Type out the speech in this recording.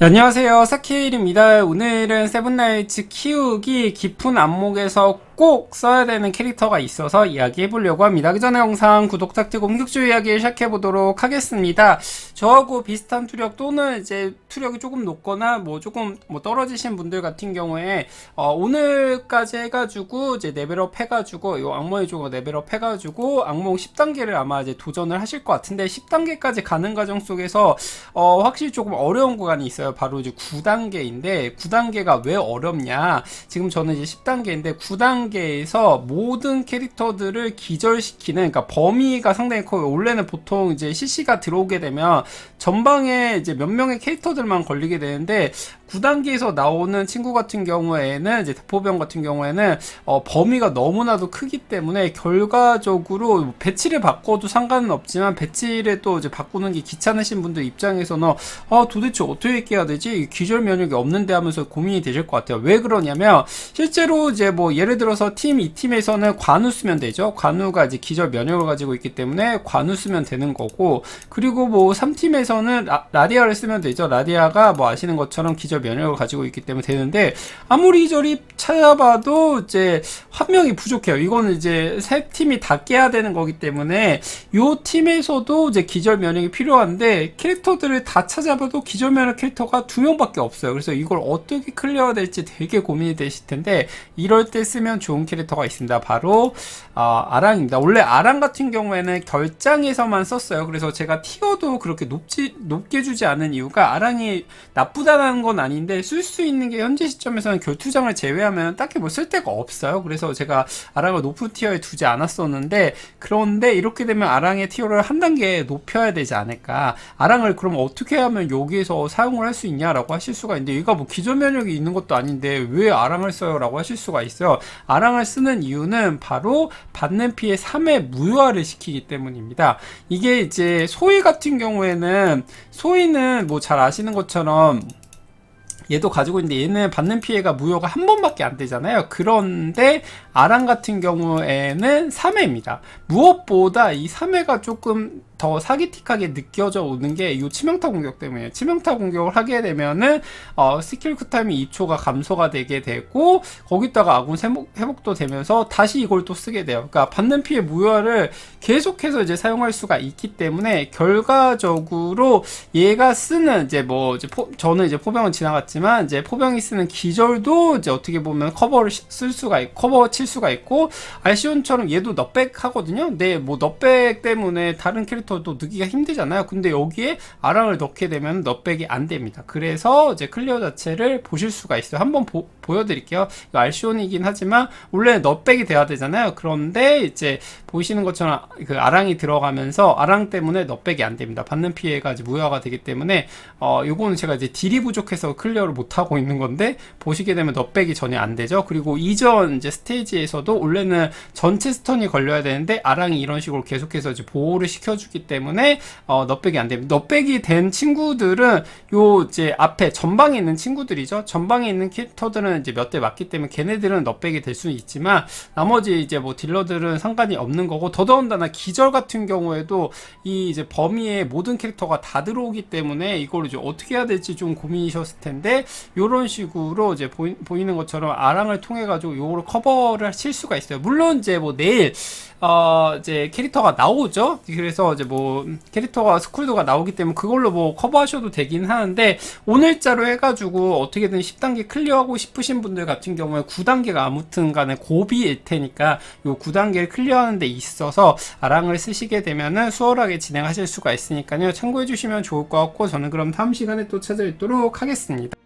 네, 안녕하세요. 사케일입니다. 오늘은 세븐나이츠 키우기 깊은 안목에서 꼭 써야 되는 캐릭터가 있어서 이야기해 보려고 합니다 그 전에 영상 구독 탁트고 본격적으로 이야기 시작해 보도록 하겠습니다 저하고 비슷한 투력 또는 이제 투력이 조금 높거나 뭐 조금 뭐 떨어지신 분들 같은 경우에 어, 오늘까지 해가지고 이제 레벨업 해가지고 요 악몽의 조가 레벨업 해가지고 악몽 10단계를 아마 이제 도전을 하실 것 같은데 10단계까지 가는 과정 속에서 어, 확실히 조금 어려운 구간이 있어요. 바로 이제 9단계인데 9단계가 왜 어렵냐? 지금 저는 이제 10단계인데 9단계 에서 모든 캐릭터들을 기절시키는 그러니까 범위가 상당히 커요. 원래는 보통 이제 CC가 들어오게 되면 전방에 이제 몇 명의 캐릭터들만 걸리게 되는데 9단계에서 나오는 친구 같은 경우에는 이제 대포병 같은 경우에는 어, 범위가 너무나도 크기 때문에 결과적으로 배치를 바꿔도 상관은 없지만 배치를 또 이제 바꾸는 게 귀찮으신 분들 입장에서는 아 도대체 어떻게 해야 되지 기절 면역이 없는데 하면서 고민이 되실 것 같아요 왜 그러냐면 실제로 이제 뭐 예를 들어서 팀이 팀에서는 관우 쓰면 되죠 관우가 이제 기절 면역을 가지고 있기 때문에 관우 쓰면 되는 거고 그리고 뭐 3팀에서는 라, 라디아를 쓰면 되죠 라디아가 뭐 아시는 것처럼 기절 면역을 가지고 있기 때문에 되는데 아무리 저리 찾아봐도 이제 한 명이 부족해요. 이거는 이제 세 팀이 다 깨야 되는 거기 때문에 요 팀에서도 이제 기절 면역이 필요한데 캐릭터들을 다 찾아봐도 기절 면역 캐릭터가 두 명밖에 없어요. 그래서 이걸 어떻게 클리어해야 될지 되게 고민이 되실 텐데 이럴 때 쓰면 좋은 캐릭터가 있습니다. 바로 아, 아랑입니다. 원래 아랑 같은 경우에는 결장에서만 썼어요. 그래서 제가 티어도 그렇게 높지 높게 주지 않은 이유가 아랑이 나쁘다는 건 아닌데 쓸 수 있는 게 현재 시점에서는 결투장을 제외하면 딱히 뭐 쓸 데가 없어요. 그래서 제가 아랑을 높은 티어에 두지 않았었는데 그런데 이렇게 되면 아랑의 티어를 한 단계 높여야 되지 않을까? 아랑을 그럼 어떻게 하면 여기에서 사용을 할 수 있냐라고 하실 수가 있는데 얘가 뭐 기존 면역이 있는 것도 아닌데 왜 아랑을 써요라고 하실 수가 있어요. 아랑을 쓰는 이유는 바로 받는 피해 3의 무효화를 시키기 때문입니다. 이게 이제 소위 같은 경우에는 소위는 뭐 잘 아시는 것처럼 얘도 가지고 있는데 얘는 받는 피해가 무효가 한 번밖에 안 되잖아요. 그런데 아랑 같은 경우에는 3회입니다. 무엇보다 이 3회가 조금 더 사기틱하게 느껴져 오는 게 이 치명타 공격 때문에 치명타 공격을 하게 되면은 어, 스킬 쿨타임이 2초가 감소가 되게 되고 거기다가 아군 회복, 회복도 되면서 다시 이걸 또 쓰게 돼요. 그러니까 받는 피해 무효화를 계속해서 이제 사용할 수가 있기 때문에 결과적으로 얘가 쓰는 이제 뭐 이제 포, 저는 이제 포병은 지나갔지만 이제 포병이 쓰는 기절도 이제 어떻게 보면 커버를 쓸 수가 있고 커버 칠 수가 있고 알시온처럼 얘도 넛백 하거든요. 근데 뭐 넛백 때문에 다른 캐릭터 도 넣기가 힘들잖아요. 근데 여기에 아랑을 넣게 되면 넛백이 안 됩니다. 그래서 이제 클리어 자체를 보실 수가 있어요. 한번 보, 보여드릴게요. 이거 알시온이긴 하지만 원래 넛백이 돼야 되잖아요. 그런데 이제 보시는 것처럼 그 아랑이 들어가면서 아랑 때문에 넛백이 안 됩니다. 받는 피해가 이제 무효화가 되기 때문에 어 요거는 제가 이제 딜이 부족해서 클리어를 못 하고 있는 건데 보시게 되면 넛백이 전혀 안 되죠. 그리고 이전 이제 스테이지에서도 원래는 전체 스턴이 걸려야 되는데 아랑이 이런 식으로 계속해서 이제 보호를 시켜주 기 때문에 어 넛백이 안 됩니다. 넛백이 된 친구들은 요 이제 앞에 전방에 있는 친구들이죠. 전방에 있는 캐릭터들은 이제 몇 대 맞기 때문에 걔네들은 넛백이 될 수는 있지만 나머지 이제 뭐 딜러들은 상관이 없는 거고 더더군다나 기절 같은 경우에도 이 이제 범위에 모든 캐릭터가 다 들어오기 때문에 이걸 이제 어떻게 해야 될지 좀 고민이셨을 텐데 요런 식으로 이제 보이, 보이는 것처럼 아랑을 통해 가지고 요거를 커버를 칠 수가 있어요. 물론 이제 뭐 내일 어 이제 캐릭터가 나오죠. 그래서 이제 뭐 캐릭터가 스쿨도가 나오기 때문에 그걸로 뭐 커버하셔도 되긴 하는데 오늘자로 해가지고 어떻게든 10단계 클리어하고 싶으신 분들 같은 경우에 9단계가 아무튼 간에 고비일 테니까 요 9단계를 클리어하는 데 있어서 아랑을 쓰시게 되면은 수월하게 진행하실 수가 있으니까요. 참고해 주시면 좋을 것 같고 저는 그럼 다음 시간에 또 찾아뵙도록 하겠습니다.